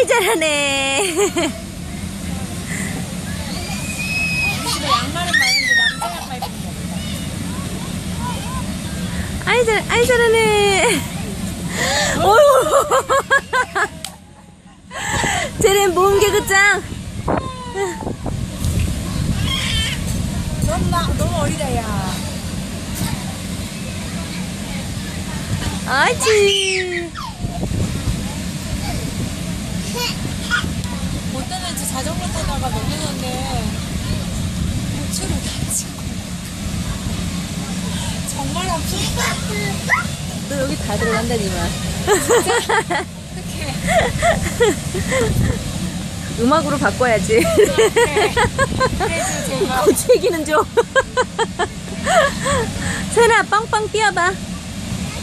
아이 잘하네. 아이 잘 아이 잘하네. 오. 쟤는 모험개 그짱. 너무, 막- 너무 어리다, 야. 아이 치. 어떤 애지 자전거 타다가 넘어졌네. 고추를 다치고. 정말 아프다. 너 여기 다 들어간다니만. 어떡해. 음악으로 바꿔야지. 얘기는 좀. 세나 빵빵 뛰어봐.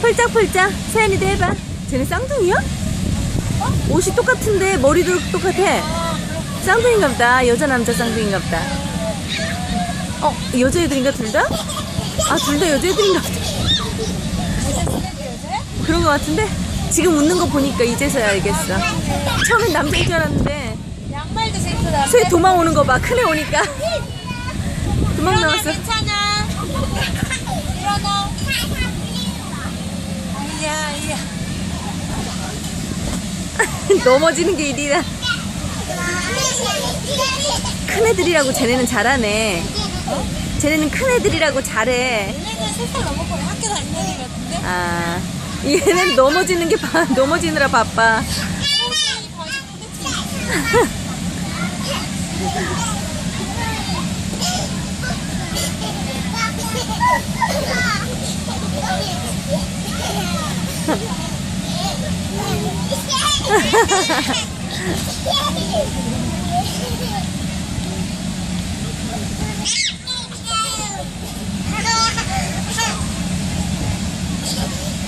펄짝펄짝. 세연이도 해봐. 쟤네 쌍둥이야? 옷이 똑같은데 머리도 똑같아. 쌍둥이인가 보다. 여자 남자 쌍둥이인가 보다. 어 여자애들인가 둘 다? 아 둘 다 여자애들인가 보다. 그런 것 같은데 지금 웃는 거 보니까 이제서야 알겠어. 처음엔 남자인 줄 알았는데 양말도. 새 도망 오는 거 봐. 큰 애 오니까 도망 나왔어. 괜찮아. 일어나. 아이야, 아이야. 넘어지는 게 일이라. 큰 애들이라고 쟤네는 잘하네. 쟤네는 큰 애들이라고 잘해. 얘네는 세살 넘었거든. 학교 다니는 애 같은데? 아, 얘는 넘어지는 게 바, 넘어지느라 바빠. Daddy!